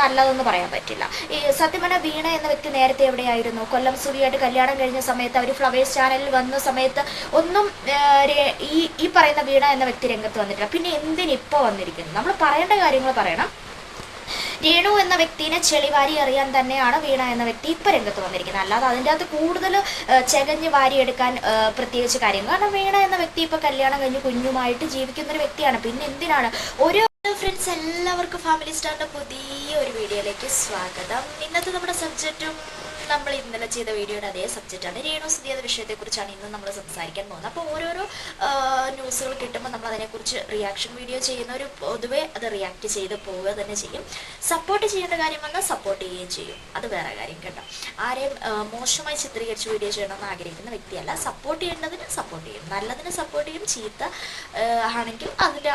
നല്ലതെന്ന് പറയാൻ പറ്റില്ല. ഈ സത്യമന വീണ എന്ന വ്യക്തി നേരത്തെ എവിടെയായിരുന്നു? കൊല്ലം സുധിയായിട്ട് കല്യാണം കഴിഞ്ഞ സമയത്ത് അവർ ഫ്ലവേഴ്സ് ചാനലിൽ വന്ന സമയത്ത് ഒന്നും ഈ ഈ പറയുന്ന വീണ എന്ന വ്യക്തി രംഗത്ത് വന്നിട്ടില്ല. പിന്നെ എന്തിനിപ്പോൾ വന്നിരിക്കുന്നു? നമ്മൾ പറയേണ്ട കാര്യങ്ങൾ പറയണം. രേണു എന്ന വ്യക്തിനെ ചെളിവാരി അറിയാൻ തന്നെയാണ് വീണ എന്ന വ്യക്തി ഇപ്പം രംഗത്ത് വന്നിരിക്കുന്നത്. അല്ലാതെ അതിന്റെ അകത്ത് കൂടുതൽ ചെകഞ്ഞ് വാരിയെടുക്കാൻ പ്രത്യേകിച്ച് കാര്യം. കാരണം വീണ എന്ന വ്യക്തി ഇപ്പം കല്യാണം കഴിഞ്ഞ് കുഞ്ഞുമായിട്ട് ജീവിക്കുന്ന ഒരു വ്യക്തിയാണ്. പിന്നെ എന്തിനാണ്? ഒരു ഫ്രണ്ട്സ് എല്ലാവർക്കും ഫാമിലി സ്റ്റാറിന്റെ പുതിയ ഒരു വീഡിയോയിലേക്ക് സ്വാഗതം. ഇന്നത്തെ നമ്മുടെ സബ്ജക്റ്റും നമ്മൾ ഇന്നലെ ചെയ്ത വീഡിയോയുടെ അതേ സബ്ജക്റ്റാണ് രേണു സ്ഥിതി എന്ന വിഷയത്തെക്കുറിച്ചാണ് ഇന്ന് നമ്മൾ സംസാരിക്കാൻ പോകുന്നത്. അപ്പോൾ ഓരോരോ ന്യൂസുകൾ കിട്ടുമ്പോൾ നമ്മൾ അതിനെക്കുറിച്ച് റിയാക്ഷൻ വീഡിയോ ചെയ്യുന്ന ഒരു പൊതുവേ അത് റിയാക്ട് ചെയ്ത് പോവുക തന്നെ ചെയ്യും. സപ്പോർട്ട് ചെയ്യേണ്ട കാര്യം വന്നാൽ സപ്പോർട്ട് ചെയ്യുകയും ചെയ്യും. അത് വേറെ കാര്യം കേട്ടോ. ആരെയും മോശമായി ചിത്രീകരിച്ച് വീഡിയോ ചെയ്യണമെന്ന് ആഗ്രഹിക്കുന്ന വ്യക്തിയല്ല. സപ്പോർട്ട് ചെയ്യേണ്ടതിന് സപ്പോർട്ട് ചെയ്യും. നല്ലതിന് സപ്പോർട്ട് ചെയ്യും. ചീത്ത ആണെങ്കിൽ അതിന്റെ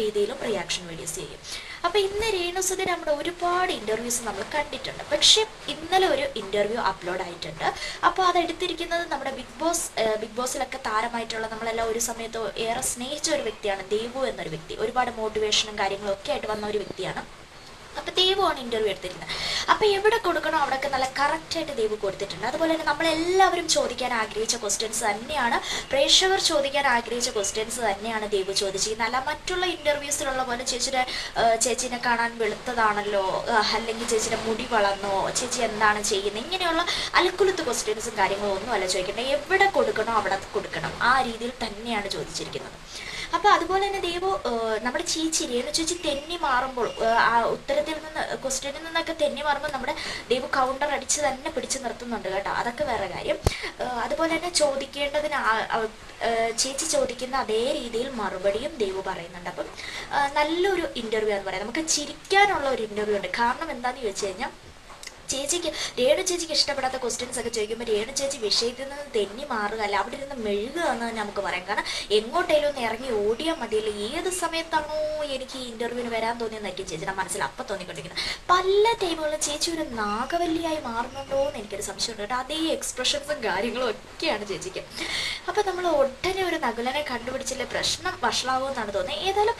രീതിയിലും റിയാക്ഷൻ വീഡിയോസ് ചെയ്യും. അപ്പോൾ ഇന്ന് രേണുസുതി നമ്മുടെ ഒരുപാട് ഇന്റർവ്യൂസ് നമ്മൾ കണ്ടിട്ടുണ്ട്. പക്ഷേ ഇന്നലെ ഒരു ഇന്റർവ്യൂ അപ്ലോഡ് ആയിട്ടുണ്ട്. അപ്പോൾ അത് എടുത്തിരിക്കുന്നത് നമ്മുടെ ബിഗ് ബോസ് ബിഗ് ബോസിലൊക്കെ താരമായിട്ടുള്ള നമ്മളെല്ലാം ഒരു സമയത്ത് ഏറെ സ്നേഹിച്ച ഒരു വ്യക്തിയാണ്. ദേവു എന്നൊരു വ്യക്തി. ഒരുപാട് മോട്ടിവേഷനും കാര്യങ്ങളും ഒക്കെ ആയിട്ട് വന്ന ഒരു വ്യക്തിയാണ്. അപ്പോൾ ദൈവമാണ് ഇന്റർവ്യൂ എടുത്തിരുന്നത്. അപ്പോൾ എവിടെ കൊടുക്കണോ അവിടെയൊക്കെ നല്ല കറക്റ്റായിട്ട് ദേവു കൊടുത്തിട്ടുണ്ട്. അതുപോലെ തന്നെ നമ്മളെല്ലാവരും ചോദിക്കാൻ ആഗ്രഹിച്ച ക്വസ്റ്റ്യൻസ് തന്നെയാണ്. പ്രേക്ഷകർ ചോദിക്കാൻ ആഗ്രഹിച്ച ക്വസ്റ്റ്യൻസ് തന്നെയാണ് ദേവു ചോദിച്ചിരിക്കുന്നത്. അല്ല മറ്റുള്ള ഇന്റർവ്യൂസിലുള്ള പോലെ ചേച്ചിയുടെ ചേച്ചിനെ കാണാൻ വെളുത്തതാണല്ലോ അല്ലെങ്കിൽ ചേച്ചിയുടെ മുടി വളർന്നോ ചേച്ചി എന്താണ് ചെയ്യുന്നത്? ഇങ്ങനെയുള്ള അലക്കുലത്ത് ക്വസ്റ്റ്യൻസും കാര്യങ്ങളും ഒന്നും അല്ല ചോദിക്കേണ്ടത്. എവിടെ കൊടുക്കണോ അവിടെ കൊടുക്കണം. ആ രീതിയിൽ തന്നെയാണ് ചോദിച്ചിരിക്കുന്നത്. അപ്പോൾ അതുപോലെ തന്നെ ദേവു നമ്മുടെ ചീച്ചിരി എന്ന് ചേച്ചി തെന്നി മാറുമ്പോൾ ആ ഉത്തരത്തിൽ നിന്ന് ക്വസ്റ്റ്യനിൽ നിന്നൊക്കെ തെന്നി മാറുമ്പോൾ നമ്മുടെ ദേവു കൗണ്ടർ അടിച്ച് തന്നെ പിടിച്ചു നിർത്തുന്നുണ്ട് കേട്ടോ. അതൊക്കെ വേറെ കാര്യം. അതുപോലെ തന്നെ ചോദിക്കേണ്ടതിന് ചേച്ചി ചോദിക്കുന്ന അതേ രീതിയിൽ മറുപടിയും ദേവു പറയുന്നുണ്ട്. അപ്പം നല്ലൊരു ഇന്റർവ്യൂ എന്ന് പറയാം. നമുക്ക് ചിരിക്കാനുള്ള ഒരു ഇന്റർവ്യൂ ഉണ്ട്. കാരണം എന്താണെന്ന് ചോദിച്ചു കഴിഞ്ഞാൽ ചേച്ചിക്ക് രേണു ചേച്ചിക്ക് ഇഷ്ടപ്പെടാത്ത ക്വസ്റ്റ്യൻസ് ഒക്കെ ചോദിക്കുമ്പോൾ രേണു ചേച്ചി വിഷയത്തിൽ നിന്ന് തെന്നി മാറുക അല്ല അവിടെ ഇരുന്ന് മെഴുകുക എന്ന് തന്നെ നമുക്ക് പറയാം. കാരണം എങ്ങോട്ടേലും ഒന്ന് ഇറങ്ങി ഓടിയാൽ മതിയല്ലോ. ഏത് സമയത്താണോ എനിക്ക് ഈ ഇന്റർവ്യൂവിന് വരാൻ തോന്നിയെന്നായിരിക്കും ചേച്ചിയുടെ മനസ്സിൽ അപ്പം തോന്നിക്കൊണ്ടിരിക്കുന്നത് പല ടൈമുകളിലും ചേച്ചി ഒരു നാഗവല്ലിയായി മാറുന്നുണ്ടോ എന്ന് എനിക്കൊരു സംശയമുണ്ട് കേട്ടോ. അതേ എക്സ്പ്രഷൻസും കാര്യങ്ങളും ഒക്കെയാണ് ചേച്ചിക്ക്. അപ്പം നമ്മൾ ഒട്ടനെ ഒരു നകുലനെ കണ്ടുപിടിച്ചില്ല? പ്രശ്നം വഷളാവുമെന്നാണ് തോന്നുന്നത് ഏതായാലും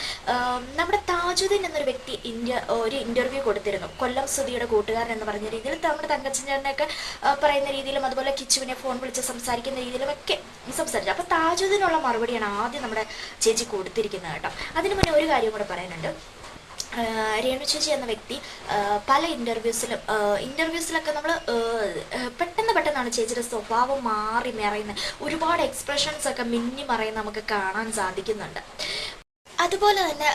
നമ്മുടെ താജുദ്ദീൻ എന്നൊരു വ്യക്തി ഇന്ത്യ ഒരു ഇന്റർവ്യൂ കൊടുത്തിരുന്നു. കൊല്ലം സുധിയുടെ കൂട്ടുകാരൻ എന്ന് പറഞ്ഞ രീതിയിൽ നമ്മുടെ ചേട്ടനൊക്കെ പറയുന്ന രീതിയിലും അതുപോലെ കിച്ചുവിനെ ഫോൺ വിളിച്ച് സംസാരിക്കുന്ന രീതിയിലും ഒക്കെ സംസാരിച്ചു. അപ്പോൾ താജുദ്ദീനുള്ള മറുപടിയാണ് ആദ്യം നമ്മുടെ ചേച്ചി കൊടുത്തിരിക്കുന്നത് കേട്ടോ. അതിന് മുന്നേ ഒരു കാര്യം കൂടെ പറയാനുണ്ട്. രേണു ചേച്ചി എന്ന വ്യക്തി പല ഇന്റർവ്യൂസിലും ഇന്റർവ്യൂസിലൊക്കെ നമ്മൾ പെട്ടെന്ന് പെട്ടെന്നാണ് ചേച്ചിയുടെ സ്വഭാവം മാറി മറയുന്നത് ഒരുപാട് എക്സ്പ്രഷൻസ് ഒക്കെ മിന്നി മറയുന്ന നമുക്ക് കാണാൻ സാധിക്കുന്നുണ്ട്. അതുപോലെ തന്നെ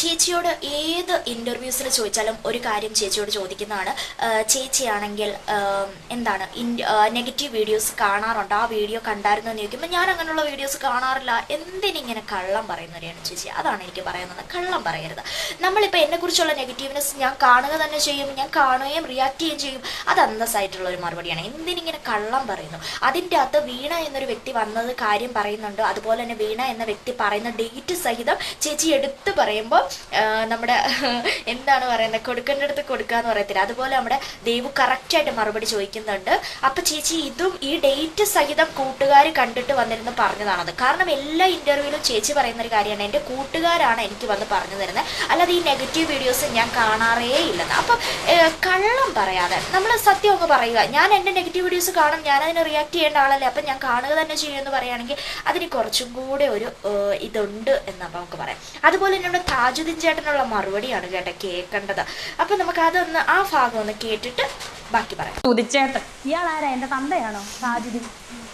ചേച്ചിയോട് ഏത് ഇന്റർവ്യൂസിൽ ചോദിച്ചാലും ഒരു കാര്യം ചേച്ചിയോട് ചോദിക്കുന്നതാണ്. ചേച്ചിയാണെങ്കിൽ എന്താണ് നെഗറ്റീവ് വീഡിയോസ് കാണാറുണ്ട്. ആ വീഡിയോ കണ്ടായിരുന്നു എന്ന് ചോദിക്കുമ്പോൾ ഞാൻ അങ്ങനെയുള്ള വീഡിയോസ് കാണാറില്ല. എന്തിനിങ്ങനെ കള്ളം പറയുന്നവരെയാണ് ചേച്ചി? അതാണ് എനിക്ക് പറയുന്നത്. കള്ളം പറയരുത്. നമ്മളിപ്പോൾ എന്നെക്കുറിച്ചുള്ള നെഗറ്റീവ്നെസ് ഞാൻ കാണുക തന്നെ ചെയ്യും. ഞാൻ കാണുകയും റിയാക്ട് ചെയ്യുകയും ചെയ്യും. അത് അന്തസ്സായിട്ടുള്ള ഒരു മറുപടിയാണ്. എന്തിനിങ്ങനെ കള്ളം പറയുന്നു? അതിന്റെ അകത്ത് വീണ എന്നൊരു വ്യക്തി വന്നത് കാര്യം പറയുന്നുണ്ട്. അതുപോലെ തന്നെ വീണ എന്ന വ്യക്തി പറയുന്ന ഡേറ്റ് സഹിതം ചേച്ചി എടുത്ത് പറയുമ്പോൾ നമ്മുടെ എന്താണ് പറയുന്നത് കൊടുക്കേണ്ട അടുത്ത് കൊടുക്കുക എന്ന് പറയത്തില്ല. അതുപോലെ നമ്മുടെ ദേവു കറക്റ്റായിട്ട് മറുപടി ചോദിക്കുന്നുണ്ട്. അപ്പം ചേച്ചി ഇതും ഈ ഡേറ്റ് സഹിതം കൂട്ടുകാർ കണ്ടിട്ട് വന്നിരുന്ന് പറഞ്ഞതാണത്. കാരണം എല്ലാ ഇന്റർവ്യൂവിലും ചേച്ചി പറയുന്ന ഒരു കാര്യമാണ്. എന്റെ കൂട്ടുകാരാണ് എനിക്ക് വന്ന് പറഞ്ഞു തരുന്നത്. അല്ലാതെ ഈ നെഗറ്റീവ് വീഡിയോസ് ഞാൻ കാണാറേ ഇല്ലെന്ന് അപ്പം കള്ളം പറയാതെ നമ്മൾ സത്യം ഒന്ന് പറയുക. ഞാൻ എന്റെ നെഗറ്റീവ് വീഡിയോസ് കാണും. ഞാൻ അതിന് റിയാക്ട് ചെയ്യേണ്ട ആളല്ലേ. അപ്പം ഞാൻ കാണുക തന്നെ ചെയ്യുമെന്ന് പറയുകയാണെങ്കിൽ അതിന് കുറച്ചും കൂടെ ഒരു ഇതുണ്ട് എന്ന് അപ്പം പറയാം. അതുപോലെ തന്നെ നമ്മുടെ താജുദ്ദീൻ ചേട്ടനുള്ള മറുപടിയാണ് കേട്ടോ കേൾക്കേണ്ടത്. അപ്പൊ നമുക്ക് അതൊന്ന് ആ ഭാഗം ഒന്ന് കേട്ടിട്ട് ബാക്കി പറയാം. ഉദിച്ചേട്ടൻ. ഇയാൾ ആരാ എന്റെ തന്തയാണോ? താജുദ്ദീൻ.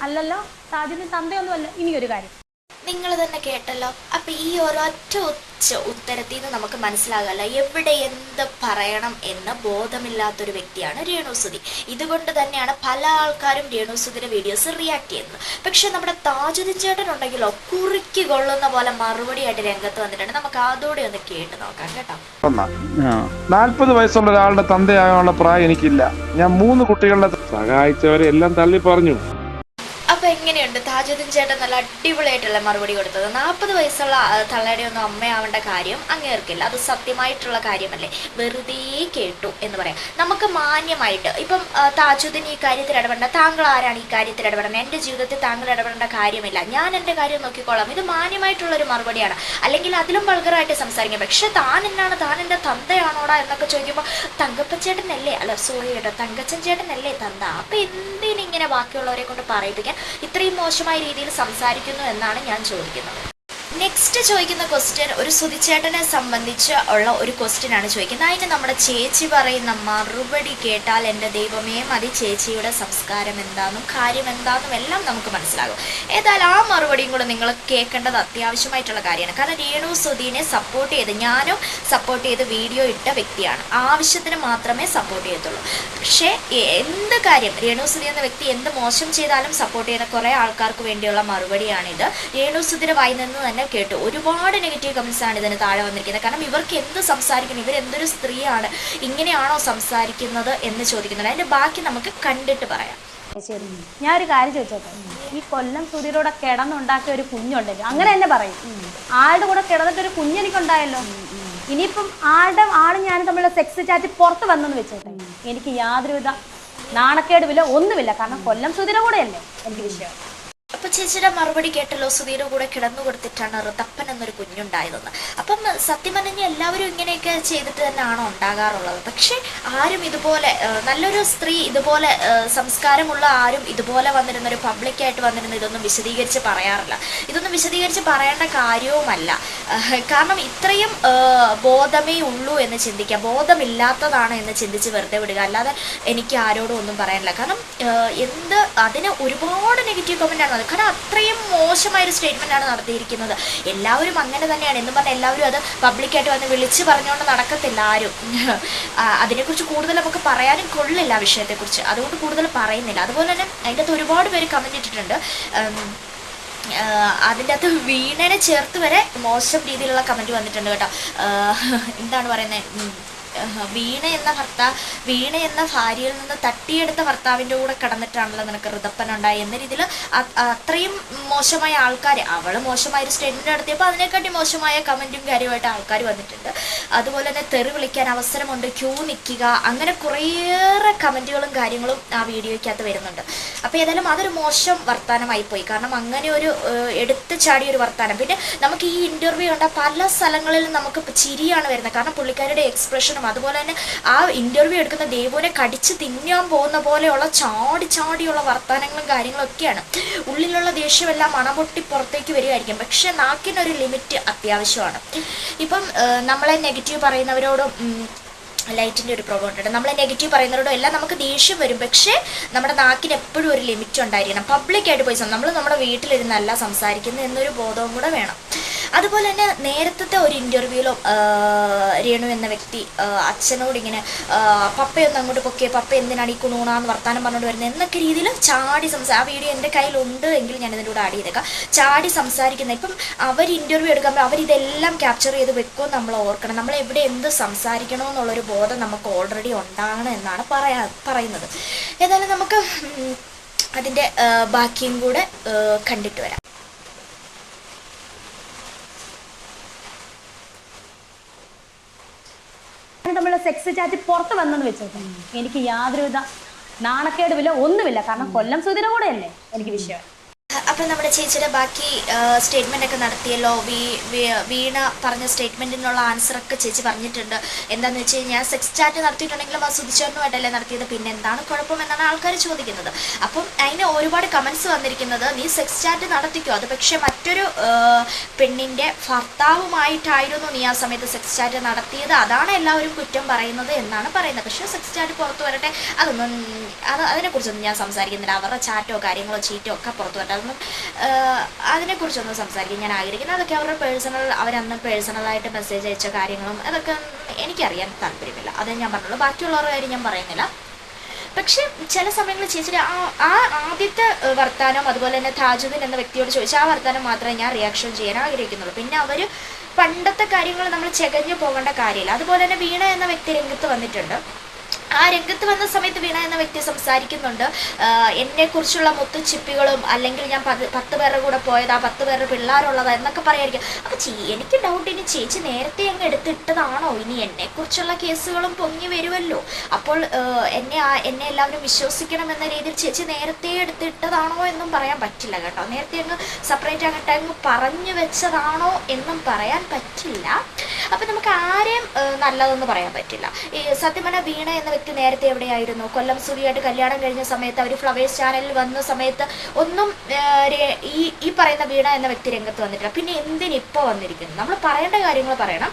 അല്ലല്ലോ താജുദ്ദീൻ തന്തയൊന്നുമല്ല. ഇനിയൊരു കാര്യം. നിങ്ങൾ തന്നെ കേട്ടല്ലോ. അപ്പൊ ഈ ഒരൊറ്റ ഒച്ച ഉത്തരത്തിൽ നിന്ന് നമുക്ക് മനസ്സിലാകല്ല എവിടെ എന്ത് പറയണം എന്ന് ബോധമില്ലാത്തൊരു വ്യക്തിയാണ് രേണുസുതി. ഇതുകൊണ്ട് തന്നെയാണ് പല ആൾക്കാരും രേണുസുതിയുടെ വീഡിയോസ് റിയാക്ട് ചെയ്യുന്നത്. പക്ഷെ നമ്മുടെ താജുദ്ദീൻ ചേട്ടൻ ഉണ്ടെങ്കിലോ കുറുക്കി കൊള്ളുന്ന പോലെ മറുപടി ആയിട്ട് രംഗത്ത് വന്നിട്ടുണ്ട്. നമുക്ക് അതോടെ ഒന്ന് കേട്ട് നോക്കാം കേട്ടോ. നാൽപ്പത് വയസ്സുള്ള ഒരാളുടെ തന്തയാകാനുള്ള പ്രായം എനിക്കില്ല. ഞാൻ മൂന്ന് കുട്ടികളുടെ സഹായിച്ചവരെ എല്ലാം തള്ളി പറഞ്ഞു അപ്പൊ എങ്ങനെയുണ്ട്? താജ് താജുദ്ദീൻ ചേട്ടൻ നല്ല അടിപൊളിയായിട്ടുള്ള മറുപടി കൊടുത്തത്. നാൽപ്പത് വയസ്സുള്ള തള്ളയുടെ ഒന്നും അമ്മയാവേണ്ട കാര്യം അങ്ങേർക്കില്ല. അത് സത്യമായിട്ടുള്ള കാര്യമല്ലേ? വെറുതെ കേട്ടു എന്ന് പറയാം. നമുക്ക് മാന്യമായിട്ട് ഇപ്പം താജുദ്ദീൻ ഈ കാര്യത്തിൽ ഇടപെടേണ്ട താങ്കൾ ആരാണ് ഈ കാര്യത്തിൽ ഇടപെടേണ്ടത് എന്റെ ജീവിതത്തിൽ താങ്കൾ ഇടപെടേണ്ട കാര്യമില്ല. ഞാൻ എന്റെ കാര്യം നോക്കിക്കോളാം. ഇത് മാന്യമായിട്ടുള്ള ഒരു മറുപടിയാണ്. അല്ലെങ്കിൽ അതിലും വൾഗറായിട്ട് സംസാരിക്കും. പക്ഷെ താൻ എന്നാണ്? താൻ എന്റെ തന്തയാണോടാ എന്നൊക്കെ ചോദിക്കുമ്പോൾ തങ്കപ്പച്ചേട്ടനല്ലേ അല്ല സോറി കേട്ടോ. തങ്കച്ചൻ ചേട്ടനല്ലേ തന്ത? അപ്പം എന്തിനിങ്ങനെ ബാക്കിയുള്ളവരെ കൊണ്ട് പറയിപ്പിക്കാൻ? ഇത്രയും മോശമായ രീതിയിൽ സംസാരിക്കുന്നു എന്നാണ് ഞാൻ ചോദിക്കുന്നത്. നെക്സ്റ്റ് ചോദിക്കുന്ന ക്വസ്റ്റ്യൻ ഒരു സുതിച്ചേട്ടനെ സംബന്ധിച്ച് ഉള്ള ഒരു ക്വസ്റ്റ്യൻ ആണ് ചോദിക്കുന്നത്. അതിന് നമ്മുടെ ചേച്ചി പറയുന്ന മറുപടി കേട്ടാൽ എന്റെ ദൈവമേ മതി ചേച്ചിയുടെ സംസ്കാരം എന്താണെന്നും കാര്യം എന്താണെന്നും എല്ലാം നമുക്ക് മനസ്സിലാകും. ഏതായാലും ആ മറുപടിയും കൂടെ നിങ്ങൾ കേൾക്കേണ്ടത് അത്യാവശ്യമായിട്ടുള്ള കാര്യമാണ്. കാരണം രേണു സുധീനെ സപ്പോർട്ട് ചെയ്ത് ഞാനും സപ്പോർട്ട് ചെയ്ത് വീഡിയോ ഇട്ട വ്യക്തിയാണ്. ആവശ്യത്തിന് മാത്രമേ സപ്പോർട്ട് ചെയ്യത്തുള്ളൂ. പക്ഷേ എന്ത് കാര്യം? രേണു സുധി എന്ന വ്യക്തി എന്ത് മോശം ചെയ്താലും സപ്പോർട്ട് ചെയ്യുന്ന കുറേ ആൾക്കാർക്ക് വേണ്ടിയുള്ള മറുപടിയാണിത്. രേണു സുധിയുടെ വായി നിന്ന് തന്നെ കേട്ടു. ഒരുപാട് നെഗറ്റീവ് കമൻസ് ആണ് ഇതിന് താഴെ വന്നിരിക്കുന്നത്. കാരണം ഇവർക്ക് എന്ത് സംസാരിക്കുന്നു ഇവരെന്തൊരു സ്ത്രീയാണ്? ഇങ്ങനെയാണോ സംസാരിക്കുന്നത് എന്ന് ചോദിക്കുന്നുണ്ട്. അതിന്റെ ബാക്കി നമുക്ക് കണ്ടിട്ട് പറയാം. ഞാൻ ഒരു കാര്യം ചോദിച്ചോട്ടെ? ഈ കൊല്ലം സുധീരോടെ കിടന്നുണ്ടാക്കിയ ഒരു കുഞ്ഞുണ്ടല്ലോ അങ്ങനെ തന്നെ പറയും. ആളുടെ കൂടെ കിടന്നിട്ട് ഒരു കുഞ്ഞെനിക്കുണ്ടായല്ലോ ഇനിയിപ്പം ആളുടെ ആളും ഞാനും തമ്മിലുള്ള സെക്സ് ചാറ്റ് പുറത്ത് വന്നെന്ന് വെച്ചോട്ടെ? എനിക്ക് യാതൊരുവിധ നാണക്കേടുമില്ല ഒന്നുമില്ല. കാരണം കൊല്ലം സുധീര കൂടെയല്ലേ? എനിക്ക് വിഷയം അപ്പൊ ചേച്ചിയുടെ മറുപടി കേട്ടല്ലോ സുധീരുടെ കൂടെ കിടന്നു കൊടുത്തിട്ടാണ് ഋതപ്പൻ എന്നൊരു കുഞ്ഞുണ്ടായതെന്ന്. അപ്പം സത്യം എല്ലാവരും ഇങ്ങനെയൊക്കെ ചെയ്തിട്ട് തന്നെയാണോ ഉണ്ടാകാറുള്ളത്? പക്ഷെ ആരും ഇതുപോലെ നല്ലൊരു സ്ത്രീ ഇതുപോലെ സംസ്കാരമുള്ള ആരും ഇതുപോലെ വന്നിരുന്ന ഒരു പബ്ലിക്കായിട്ട് വന്നിരുന്ന ഇതൊന്നും വിശദീകരിച്ച് പറയാറില്ല. ഇതൊന്നും വിശദീകരിച്ച് പറയേണ്ട കാര്യവുമല്ല. കാരണം ഇത്രയും ബോധമേ ഉള്ളൂ എന്ന് ചിന്തിക്കുക ബോധമില്ലാത്തതാണ് എന്ന് ചിന്തിച്ച് വെറുതെ വിടുക. അല്ലാതെ എനിക്ക് ആരോടും ഒന്നും പറയാനില്ല. കാരണം എന്ത് അതിന് ഒരുപാട് നെഗറ്റീവ് കമന്റ് ആണ് വന്നത് അത്രയും അത്രയും മോശമായൊരു സ്റ്റേറ്റ്മെന്റ് ആണ് നടത്തിയിരിക്കുന്നത്. എല്ലാവരും അങ്ങനെ തന്നെയാണ്. എന്ന് പറഞ്ഞാൽ എല്ലാവരും അത് പബ്ലിക്കായിട്ട് വന്ന് വിളിച്ച് പറഞ്ഞുകൊണ്ട് നടക്കത്തില്ല ആരും. അതിനെക്കുറിച്ച് കൂടുതൽ നമുക്ക് പറയാനും കൊള്ളില്ല ആ വിഷയത്തെക്കുറിച്ച്. അതുകൊണ്ട് കൂടുതൽ പറയുന്നില്ല. അതുപോലെ തന്നെ അതിന്റെ അകത്ത് ഒരുപാട് പേര് കമന്റ് ഇട്ടിട്ടുണ്ട്. അതിന്റെ അകത്ത് വീണനെ ചേർത്ത് വരെ മോശം രീതിയിലുള്ള കമന്റ് വന്നിട്ടുണ്ട് കേട്ടോ. എന്താണ് പറയുന്നത് വീണ എന്ന ഭർത്താവ് വീണ എന്ന ഭാര്യയിൽ നിന്ന് തട്ടിയെടുത്ത ഭർത്താവിന്റെ കൂടെ കടന്നിട്ടാണല്ലോ നിനക്ക് ഋതപ്പൻ ഉണ്ടായി എന്ന രീതിയിൽ അത്രയും മോശമായ ആൾക്കാർ അവൾ മോശമായ ഒരു സ്റ്റേറ്റ്മെന്റ് നടത്തിയപ്പോൾ അതിനെക്കാട്ടി മോശമായ കമന്റും കാര്യമായിട്ട് ആൾക്കാർ വന്നിട്ടുണ്ട്. അതുപോലെ തന്നെ തെറി വിളിക്കാൻ അവസരമുണ്ട് ക്യൂ നിൽക്കുക അങ്ങനെ കുറേയേറെ കമന്റുകളും കാര്യങ്ങളും ആ വീഡിയോയ്ക്കകത്ത് വരുന്നുണ്ട്. അപ്പോൾ ഏതായാലും അതൊരു മോശം വർത്തമാനമായി പോയി. കാരണം അങ്ങനെ ഒരു എടുത്ത് ചാടിയ ഒരു വർത്തമാനം പിന്നെ നമുക്ക് ഈ ഇന്റർവ്യൂ കണ്ട പല സ്ഥലങ്ങളിലും നമുക്ക് ചിരിയാണ് വരുന്നത്. കാരണം പുള്ളിക്കാരുടെ എക്സ്പ്രഷനും അതുപോലെ തന്നെ ആ ഇന്റർവ്യൂ എടുക്കുന്ന ദേവുവിനെ കടിച്ച് തിന്നാൻ പോകുന്ന പോലെയുള്ള ചാടി ചാടിയുള്ള വർത്തമാനങ്ങളും കാര്യങ്ങളും ഒക്കെയാണ്. ഉള്ളിലുള്ള ദേഷ്യമെല്ലാം മണപൊട്ടി പുറത്തേക്ക് വരികയായിരിക്കും. പക്ഷെ നാക്കിനൊരു ലിമിറ്റ് അത്യാവശ്യമാണ്. ഇപ്പം നമ്മളെ നെഗറ്റീവ് പറയുന്നവരോടും ലൈറ്റിന്റെ ഒരു പ്രോബ്ലം ഉണ്ട്. നമ്മളെ നെഗറ്റീവ് പറയുന്നവരോടും എല്ലാം നമുക്ക് ദേഷ്യം വരും. പക്ഷേ നമ്മുടെ നാക്കിന് എപ്പോഴും ഒരു ലിമിറ്റ് ഉണ്ടായിരിക്കണം. പബ്ലിക്കായിട്ട് പോയി നമ്മൾ നമ്മുടെ വീട്ടിലിരുന്നല്ല സംസാരിക്കുന്നത് എന്നൊരു ബോധവും കൂടെ വേണം. അതുപോലെ തന്നെ നേരത്തെ ഒരു ഇന്റർവ്യൂവിലും രേണു എന്ന വ്യക്തി അച്ഛനോട് ഇങ്ങനെ പപ്പയൊന്ന് അങ്ങോട്ട് പൊക്കിയ പപ്പ എന്തിനാണ് ഈ കുണൂണാന്ന് വർത്താനം പറഞ്ഞുകൊണ്ട് വരുന്നത് എന്നൊക്കെ രീതിയിൽ ചാടി സംസാ ആ വീഡിയോ എന്റെ കയ്യിലുണ്ട് എങ്കിൽ ഞാൻ ഇതിന്റെ കൂടെ ആഡ് ചെയ്തേക്കാം. ചാടി സംസാരിക്കുന്ന ഇപ്പം അവർ ഇന്റർവ്യൂ എടുക്കുമ്പോൾ അവരിതെല്ലാം ക്യാപ്ചർ ചെയ്ത് വെക്കുമെന്ന് നമ്മൾ ഓർക്കണം. നമ്മൾ എവിടെ എന്ത് സംസാരിക്കണമെന്നുള്ളൊരു ബോധം നമുക്ക് ഓൾറെഡി ഉണ്ടാകണം എന്നാണ് പറയാ പറയുന്നത്. ഏതായാലും നമുക്ക് അതിന്റെ ബാക്കിയും കൂടെ കണ്ടിട്ട് വരാം. തമ്മിലുള്ള സെക്സ് ചാറ്റ് പുറത്ത് വന്നെന്ന് വെച്ചോട്ടെ എനിക്ക് യാതൊരുവിധ നാണക്കേടുമില്ല ഒന്നുമില്ല. കാരണം കൊല്ലം സൂര്യയുടെ കൂടെയല്ലേ എനിക്ക് വിഷയം. അപ്പം നമ്മുടെ ചേച്ചിയുടെ ബാക്കി സ്റ്റേറ്റ്മെന്റ് ഒക്കെ നടത്തിയല്ലോ. വീ വീണ പറഞ്ഞ സ്റ്റേറ്റ്മെന്റിനുള്ള ആൻസറൊക്കെ ചേച്ചി പറഞ്ഞിട്ടുണ്ട്. എന്താണെന്ന് വെച്ച് കഴിഞ്ഞാൽ സെക്സ് ചാറ്റ് നടത്തിയിട്ടുണ്ടെങ്കിലും ആ സുതിച്ചേട്ടനുമായിട്ടല്ലേ നടത്തിയത്. പിന്നെ എന്താണ് കുഴപ്പം എന്നാണ് ആൾക്കാർ ചോദിക്കുന്നത്. അപ്പം അതിന് ഒരുപാട് കമൻസ് വന്നിരിക്കുന്നത് നീ സെക്സ് ചാറ്റ് നടത്തിക്കോ? അത് പക്ഷേ മറ്റൊരു പെണ്ണിന്റെ ഭർത്താവുമായിട്ടായിരുന്നു നീ ആ സമയത്ത് സെക്സ് ചാറ്റ് നടത്തിയത്. അതാണ് എല്ലാവരും കുറ്റം പറയുന്നത് എന്നാണ് പറയുന്നത്. പക്ഷേ സെക്സ് ചാറ്റ് പുറത്ത് വരട്ടെ. അതൊന്നും അത് അതിനെക്കുറിച്ചൊന്നും ഞാൻ സംസാരിക്കുന്നില്ല. അവരുടെ ചാറ്റോ കാര്യങ്ങളോ ചീറ്റോ ഒക്കെ പുറത്തു വരട്ടെ. അതൊന്നും അതിനെക്കുറിച്ചൊന്നും സംസാരിക്കാൻ ഞാൻ ആഗ്രഹിക്കുന്നത് അതൊക്കെ അവരുടെ പേഴ്സണൽ അവരന്ന് പേഴ്സണലായിട്ട് മെസ്സേജ് അയച്ച കാര്യങ്ങളും അതൊക്കെ എനിക്കറിയാൻ താല്പര്യമില്ല. അതേ ഞാൻ പറഞ്ഞുള്ളൂ ബാക്കിയുള്ളവരുടെ കാര്യം ഞാൻ പറയുന്നില്ല. പക്ഷെ ചില സമയങ്ങളിൽ ചേച്ചിയുടെ ആ ആദ്യത്തെ വർത്താനം അതുപോലെ തന്നെ താജുദ്ദീൻ എന്ന വ്യക്തിയോട് ചോദിച്ച ആ വർത്താനം മാത്രമേ ഞാൻ റിയാക്ഷൻ ചെയ്യാൻ ആഗ്രഹിക്കുന്നുള്ളൂ. പിന്നെ അവർ പണ്ടത്തെ കാര്യങ്ങൾ നമ്മൾ ചെകഞ്ഞു പോകേണ്ട കാര്യമില്ല. അതുപോലെ തന്നെ വീണ എന്ന വ്യക്തി രംഗത്ത് വന്നിട്ടുണ്ട്. ആ രംഗത്ത് വന്ന സമയത്ത് വീണ എന്ന വ്യക്തി സംസാരിക്കുന്നുണ്ട്. എന്നെക്കുറിച്ചുള്ള മുത്തുച്ചിപ്പികളും അല്ലെങ്കിൽ ഞാൻ പത് പത്ത് പേരുടെ കൂടെ പോയത് ആ പത്ത് പേരുടെ പിള്ളേരുള്ളതാ എന്നൊക്കെ പറയായിരിക്കും. അപ്പോൾ ചേ എനിക്ക് ഡൗട്ട് ഇനി ചേച്ചി നേരത്തെ അങ്ങ് എടുത്തിട്ടതാണോ? ഇനി എന്നെക്കുറിച്ചുള്ള കേസുകളും പൊങ്ങി വരുമല്ലോ. അപ്പോൾ എന്നെ ആ എന്നെ എല്ലാവരും വിശ്വസിക്കണം എന്ന രീതിയിൽ ചേച്ചി നേരത്തെ എടുത്തിട്ടതാണോ എന്നും പറയാൻ പറ്റില്ല കേട്ടോ. നേരത്തെ അങ്ങ് സെപ്പറേറ്റ് ആകട്ടെ അങ്ങ് പറഞ്ഞു വെച്ചതാണോ എന്നും പറയാൻ പറ്റില്ല. അപ്പം നമുക്ക് ആരെയും നല്ലതെന്ന് പറയാൻ പറ്റില്ല. ഈ സത്യം പറഞ്ഞാൽ വീണ എന്ന വ്യക്തി നേരത്തെ എവിടെയായിരുന്നു? കൊല്ലം സുവിയായിട്ട് കല്യാണം കഴിഞ്ഞ സമയത്ത് അവർ ഫ്ലവേഴ്സ് ചാനലിൽ വന്ന സമയത്ത് ഒന്നും ഈ ഈ പറയുന്ന വീണ എന്ന വ്യക്തി രംഗത്ത് വന്നിട്ടില്ല. പിന്നെ എന്തിനിപ്പോൾ വന്നിരിക്കുന്നു? നമ്മൾ പറയേണ്ട കാര്യങ്ങൾ പറയണം.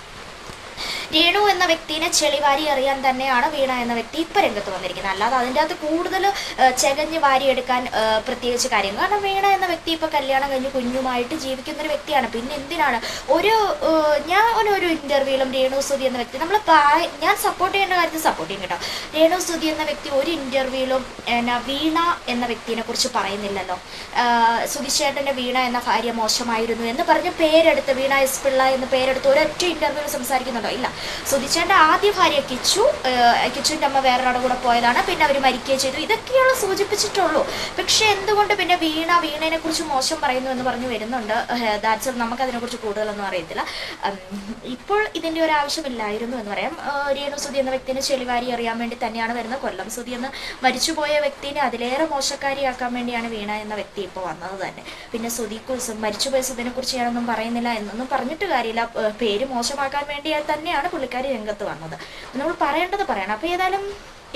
രേണു എന്ന വ്യക്തിനെ ചെളിവാരി അറിയാൻ തന്നെയാണ് വീണ എന്ന വ്യക്തി ഇപ്പം രംഗത്ത് വന്നിരിക്കുന്നത്. അല്ലാതെ അതിന്റെ അകത്ത് കൂടുതൽ ചെകഞ്ഞ് വാരിയെടുക്കാൻ പ്രത്യേകിച്ച് കാര്യം കാരണം വീണ എന്ന വ്യക്തി ഇപ്പോൾ കല്യാണം കഴിഞ്ഞ് കുഞ്ഞുമായിട്ട് ജീവിക്കുന്ന ഒരു വ്യക്തിയാണ്. പിന്നെ എന്തിനാണ്? ഒരു ഞാൻ ഒരു- ഇന്റർവ്യൂലും രേണു സുധി എന്ന വ്യക്തി നമ്മൾ ഞാൻ സപ്പോർട്ട് ചെയ്യേണ്ട കാര്യത്തിൽ സപ്പോർട്ട് ചെയ്യും കേട്ടോ. രേണു സുധി എന്ന വ്യക്തി ഒരു ഇന്റർവ്യൂവിലും എന്നാ വീണ എന്ന വ്യക്തിനെ കുറിച്ച് പറയുന്നില്ലല്ലോ. സുധിച്ചേട്ടന്റെ വീണ എന്ന ഭാര്യ മോശമായിരുന്നു എന്ന് പറഞ്ഞ് പേരെടുത്ത് വീണ എസ് പിള്ള എന്ന് പേരെടുത്ത് ഒരൊറ്റ ഇന്റർവ്യൂവിൽ സംസാരിക്കുന്നുണ്ടോ? ഇല്ല. സുധിച്ചേട്ടന്റെ ആദ്യ ഭാര്യ കിച്ചു കിച്ചുവിന്റെ അമ്മ വേറൊരാളുടെ കൂടെ പോയതാണ്. പിന്നെ അവർ മരിക്കുകയും ചെയ്തു. ഇതൊക്കെയാണ് സൂചിപ്പിച്ചിട്ടുള്ളൂ. പക്ഷേ എന്തുകൊണ്ട് പിന്നെ വീണ വീണയെ കുറിച്ച് മോശം പറയുന്നു എന്ന് പറഞ്ഞു വരുന്നുണ്ട്? ദാറ്റ്സ് നമുക്കതിനെക്കുറിച്ച് കൂടുതലൊന്നും അറിയത്തില്ല. ഇപ്പോൾ ഇതിന്റെ ഒരു ആവശ്യമില്ലായിരുന്നു എന്ന് പറയാം. രേണു സുധി എന്ന വ്യക്തിനെ ചെളിവാരി അറിയാൻ വേണ്ടി തന്നെയാണ് വരുന്നത്. കൊല്ലം സുധി എന്ന മരിച്ചുപോയ വ്യക്തിനെ അതിലേറെ മോശക്കാരിയാക്കാൻ വേണ്ടിയാണ് വീണ എന്ന വ്യക്തി ഇപ്പോൾ വന്നത് തന്നെ. പിന്നെ സുധി മരിച്ചുപോയ സുധിനെ കുറിച്ച് ഞാനൊന്നും പറയുന്നില്ല എന്നൊന്നും പറഞ്ഞിട്ട് കാര്യമില്ല. പേര് മോശമാക്കാൻ വേണ്ടി തന്നെയാണ്. പുള്ളിക്കാരി രംഗത്ത് വന്നത്. നമ്മൾ പറയേണ്ടത് പറയണം. അപ്പോൾ ഏതായാലും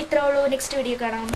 ഇത്രേ ഉള്ളൂ. നെക്സ്റ്റ് വീഡിയോ കാണാം.